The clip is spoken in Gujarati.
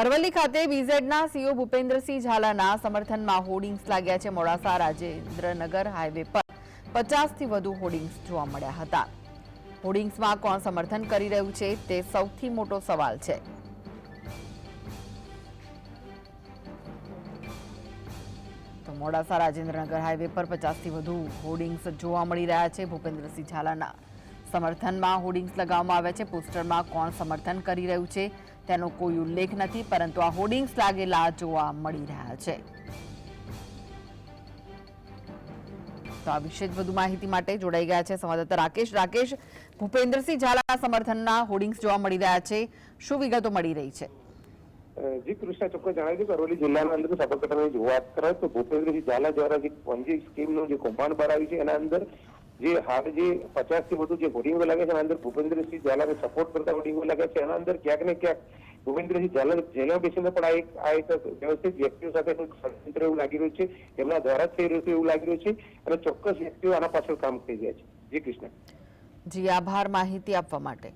અરવલ્લી ખાતે બીઝેડના સીઓ ભૂપેન્દ્રસિંહ ઝાલાના સમર્થનમાં હોર્ડિંગ્સ લાગ્યા છે. મોડાસા રાજેન્દ્રનગર હાઈવે પર પચાસથી વધુ હોર્ડિંગ્સ જોવા મળ્યા હતા. હોર્ડિંગ્સમાં કોણ સમર્થન કરી રહ્યું છે તે સૌથી મોટો સવાલ છે. મોડાસા રાજેન્દ્રનગર હાઈવે પર પચાસથી વધુ હોર્ડિંગ્સ જોવા મળી રહ્યા છે. ભૂપેન્દ્રસિંહ ઝાલાના સમર્થનમાં હોર્ડિંગ્સ લગાવવામાં આવ્યા છે. પોસ્ટરમાં કોણ સમર્થન કરી રહ્યું છે તેનો કોઈ ઉલ્લેખ નથી, પરંતુ આ હોર્ડિંગ્સ લાગેલા જોવા મળી રહ્યા છે. તો આ વિશે વધુ માહિતી માટે જોડાઈ ગયા છે સંવાદદાતા રાકેશ. રાકેશ, ભૂપેન્દ્રસિંહ ઝાલાના સમર્થનના હોર્ડિંગ્સ જોવા મળી રહ્યા છે. શું વિગતો મળી રહી છે? જી, કૃષ્ણા, ચોક્કસ જણાવી દઉં કે અરવલ્લી જિલ્લાના અંદર સાબરકાંઠાની જો વાત કરે તો ભૂપેન્દ્રસિંહ ઝાલા દ્વારા જે પંજી સ્કીમનું જે કૌભાંડ ભરાયું છે, એના અંદર જે હાલ જે પચાસથી વધુ જે હોર્ડિંગો લાગે છે, એના અંદર ભૂપેન્દ્રસિંહ ઝાલાને સપોર્ટ કરતા હોર્ડિંગો લાગે છે. એના અંદર ક્યાંક ને ક્યાંક ભૂપેન્દ્રસિંહ ઝાલા જેલમાં બેસીને પણ આ એક આ એક વ્યવસ્થિત વ્યક્તિઓ સાથે ષડયંત્ર એવું લાગી રહ્યું છે. એમના દ્વારા થઈ રહ્યું છે એવું લાગી રહ્યું છે. અને ચોક્કસ વ્યક્તિઓ આના પાછળ કામ કરી રહ્યા છે. જી કૃષ્ણ. જી, આભાર માહિતી આપવા માટે.